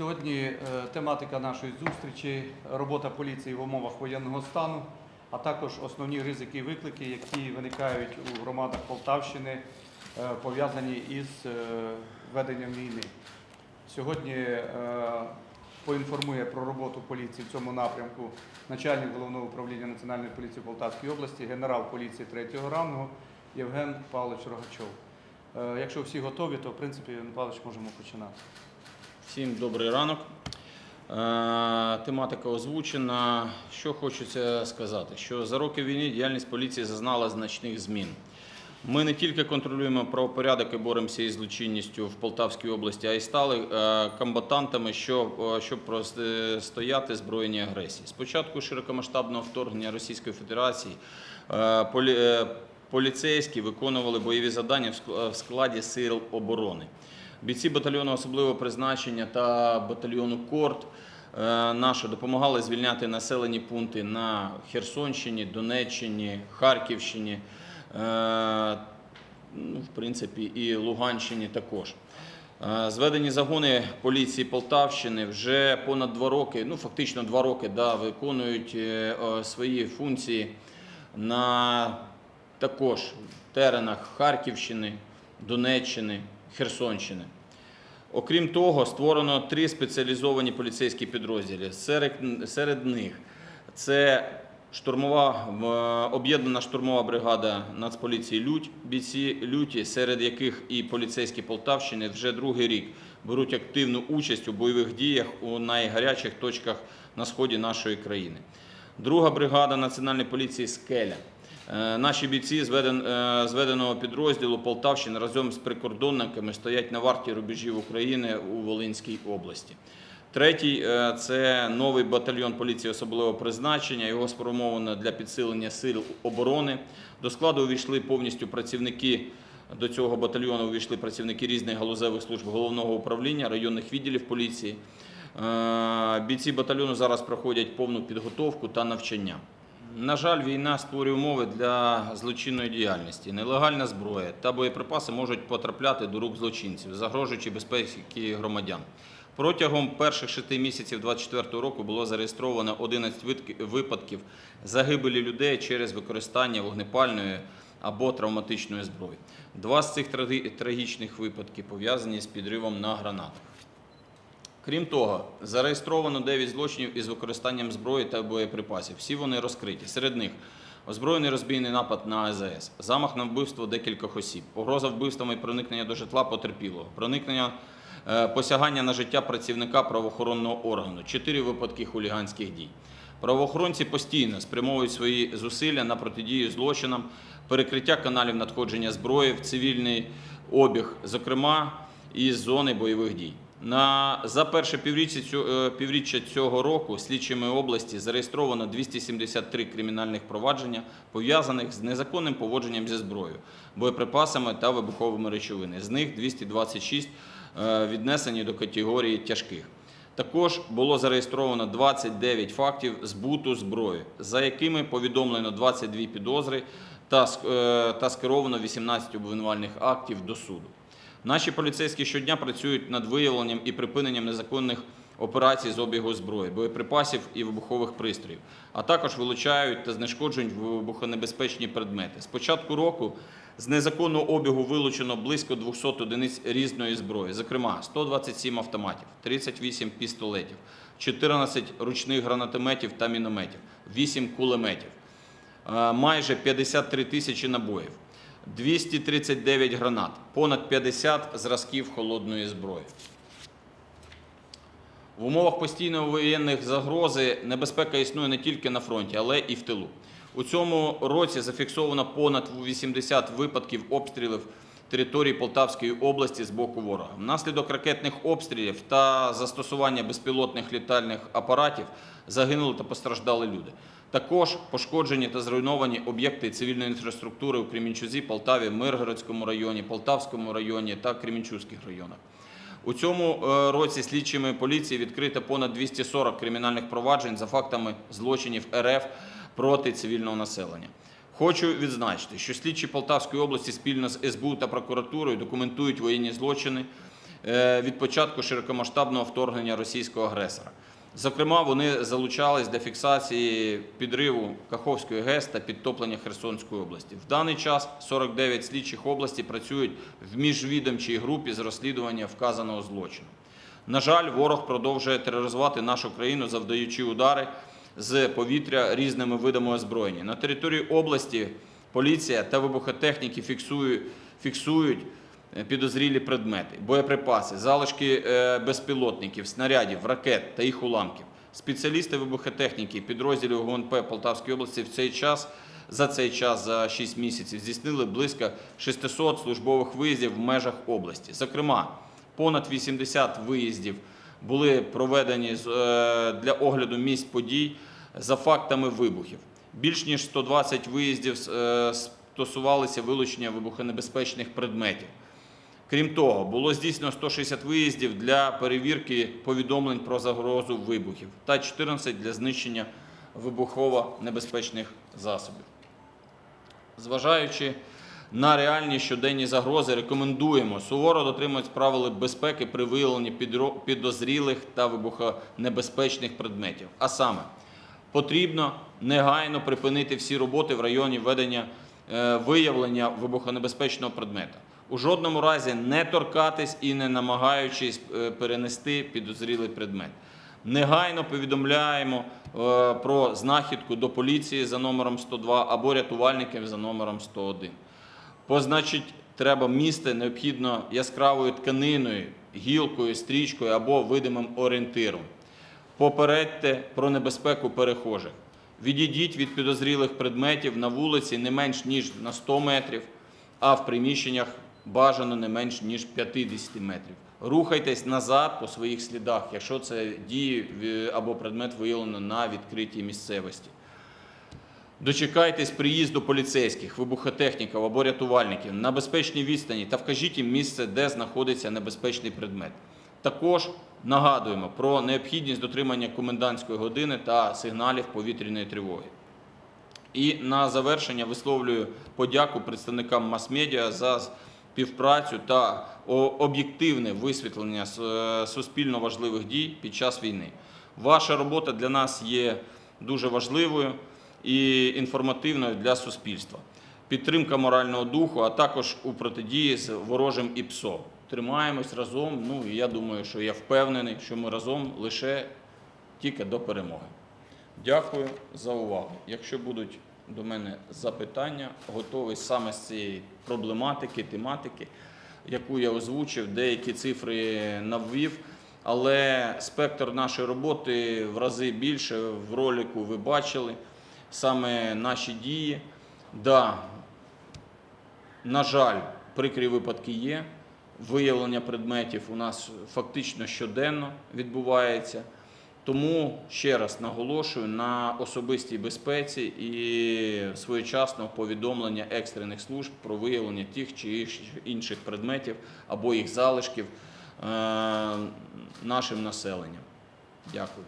Сьогодні е, тематика нашої зустрічі робота поліції в умовах воєнного стану, а також основні ризики і виклики, які виникають у громадах Полтавщини, е, пов'язані із е, веденням війни. Сьогодні поінформує про роботу поліції в цьому напрямку начальник головного управління Національної поліції Полтавської області, генерал поліції третього рангу Євген Павлович Рогачов. Якщо всі готові, то в принципі Павлович можемо починати. Всім добрий ранок. Е, Тематика озвучена. Що хочеться сказати, що за роки війни діяльність поліції зазнала значних змін. Ми не тільки контролюємо правопорядок і боремося із злочинністю в Полтавській області, а й стали е, комбатантами, е, щоб протистояти збройній агресії. Спочатку широкомасштабного вторгнення Російської Федерації е, полі- е, поліцейські виконували бойові завдання в складі сил оборони. Бійці батальйону особливого призначення та батальйону Корт е, наші допомагали звільняти населені пункти на Херсонщині, Донеччині, Харківщині, е, ну, в принципі, і Луганщині також. Е, Зведені загони поліції Полтавщини вже понад два роки, ну фактично два роки, да, виконують свої функції на також теренах Харківщини, Донеччини, Херсонщини. Окрім того, створено три спеціалізовані поліцейські підрозділи. Серед, них це штурмова об'єднана штурмова бригада Нацполіції Лють, бійці люті, серед яких і поліцейські Полтавщини вже другий рік беруть активну участь у бойових діях у найгарячих точках на сході нашої країни. Друга бригада Національної поліції Скеля. Е, Наші бійці е, зведеного підрозділу Полтавщини разом з прикордонниками стоять на варті рубежів України у Волинській області. Третій е, це новий батальйон поліції особливого призначення. Його сформовано для підсилення сил оборони. До складу увійшли повністю працівники. До цього батальйону увійшли працівники різних галузевих служб головного управління, районних відділів поліції. Бійці батальйону зараз проходять повну підготовку та навчання. На жаль, війна створює умови для злочинної діяльності. Нелегальна зброя та боєприпаси можуть потрапляти до рук злочинців, загрожуючи безпеці громадян. Протягом перших шести місяців 2024 року було зареєстровано 11 випадків загибелі людей через використання вогнепальної або травматичної зброї. Два з цих трагічних випадків пов'язані з підривом на гранатах. Крім того, зареєстровано 9 злочинів із використанням зброї та боєприпасів. Всі вони розкриті. Серед них озброєний розбійний напад на АЗС, замах на вбивство декількох осіб, погроза вбивствами і проникнення до житла потерпілого, проникнення е, посягання на життя працівника правоохоронного органу, 4 випадки хуліганських дій. Правоохоронці постійно спрямовують свої зусилля на протидію злочинам, перекриття каналів надходження зброї в цивільний обіг, зокрема із зони бойових дій. На за перше півріччя цього, е, півріччя цього року слідчими області зареєстровано 273 кримінальних провадження, пов'язаних з незаконним поводженням зі зброєю, боєприпасами та вибуховими речовинами. З них 226 е, віднесені до категорії тяжких. Також було зареєстровано 29 фактів збуту зброї, за якими повідомлено 22 підозри та, е, та скеровано 18 обвинувальних актів до суду. Наші поліцейські щодня працюють над виявленням і припиненням незаконних операцій з обігу зброї, боєприпасів і вибухових пристроїв, а також вилучають та знешкоджують вибухонебезпечні предмети. З початку року з незаконного обігу вилучено близько 200 одиниць різної зброї, зокрема 127 автоматів, 38 пістолетів, 14 ручних гранатометів та мінометів, 8 кулеметів, е, майже 53 тисячі набоїв. 239 гранат, понад 50 зразків холодної зброї. В умовах постійної воєнних загрози небезпека існує не тільки на фронті, але і в тилу. У цьому році зафіксовано понад 80 випадків обстрілів території Полтавської області з боку ворога. Внаслідок ракетних обстрілів та застосування безпілотних літальних апаратів загинули та постраждали люди. Також пошкоджені та зруйновані об'єкти цивільної інфраструктури у Кремінчузі, Полтаві, Миргородському районі, Полтавському районі та Кремінчузьких районах. У цьому е, році слідчими поліції відкрито понад 240 кримінальних проваджень за фактами злочинів РФ проти цивільного населення. Хочу відзначити, що слідчі Полтавської області спільно з СБУ та прокуратурою документують воєнні злочини е, від початку широкомасштабного вторгнення російського агресора. Зокрема, вони залучались для фіксації підриву Каховської ГЕС та підтоплення Херсонської області. В даний час 49 слідчих області працюють в міжвідомчій групі з розслідування вказаного злочину. На жаль, ворог продовжує тероризувати нашу країну, завдаючи удари з повітря різними видами озброєння. На території області поліція та вибухотехніки фіксують, підозрілі предмети, боєприпаси, залишки е, безпілотників, снарядів, ракет та їх уламків. Спеціалісти вибухотехніки підрозділів ГУНП Полтавської області в цей час за цей час за 6 місяців здійснили близько 600 службових виїздів в межах області. Зокрема, понад 80 виїздів були проведені е, для огляду місць подій за фактами вибухів. Більш ніж 120 виїздів е, стосувалися вилучення вибухонебезпечних предметів. Крім того, було здійснено 160 виїздів для перевірки повідомлень про загрозу вибухів та 14 для знищення вибухово-небезпечних засобів. Зважаючи на реальні щоденні загрози, рекомендуємо суворо дотримуватись правил безпеки при виявленні підозрілих та вибухонебезпечних предметів. А саме, потрібно негайно припинити всі роботи в районі ведення е, виявлення вибухонебезпечного предмета. У жодному разі не торкатись і не намагаючись е, перенести підозрілий предмет. Негайно повідомляємо е, про знахідку до поліції за номером 102 або рятувальників за номером 101. Позначить, треба місце необхідно яскравою тканиною, гілкою, стрічкою або видимим орієнтиром. Попередьте про небезпеку перехожих. Відійдіть від підозрілих предметів на вулиці не менш ніж на 100 метрів, а в приміщеннях бажано не менш ніж 50 метрів. Рухайтесь назад по своїх слідах, якщо це дії або предмет виявлено на відкритій місцевості. Дочекайтесь приїзду поліцейських, вибухотехніків або рятувальників на безпечній відстані та вкажіть їм місце, де знаходиться небезпечний предмет. Також нагадуємо про необхідність дотримання комендантської години та сигналів повітряної тривоги. І на завершення висловлюю подяку представникам мас-медіа за співпрацю та об'єктивне висвітлення е, суспільно важливих дій під час війни. Ваша робота для нас є дуже важливою і інформативною для суспільства. Підтримка морального духу, а також у протидії з ворожим ІПСО. Тримаємось разом. Ну і я думаю, що я впевнений, що ми разом лише тільки до перемоги. Дякую за увагу. Якщо будуть до мене запитання, готовий саме з цієї проблематики, тематики, яку я озвучив, деякі цифри навів. Але спектр нашої роботи в рази більше. В ролику ви бачили саме наші дії. Да, на жаль, прикрі випадки є. Виявлення предметів у нас фактично щоденно відбувається. Тому ще раз наголошую на особистій безпеці і своєчасного повідомлення екстрених служб про виявлення тих чи інших предметів або їх залишків е, нашим населенням. Дякую.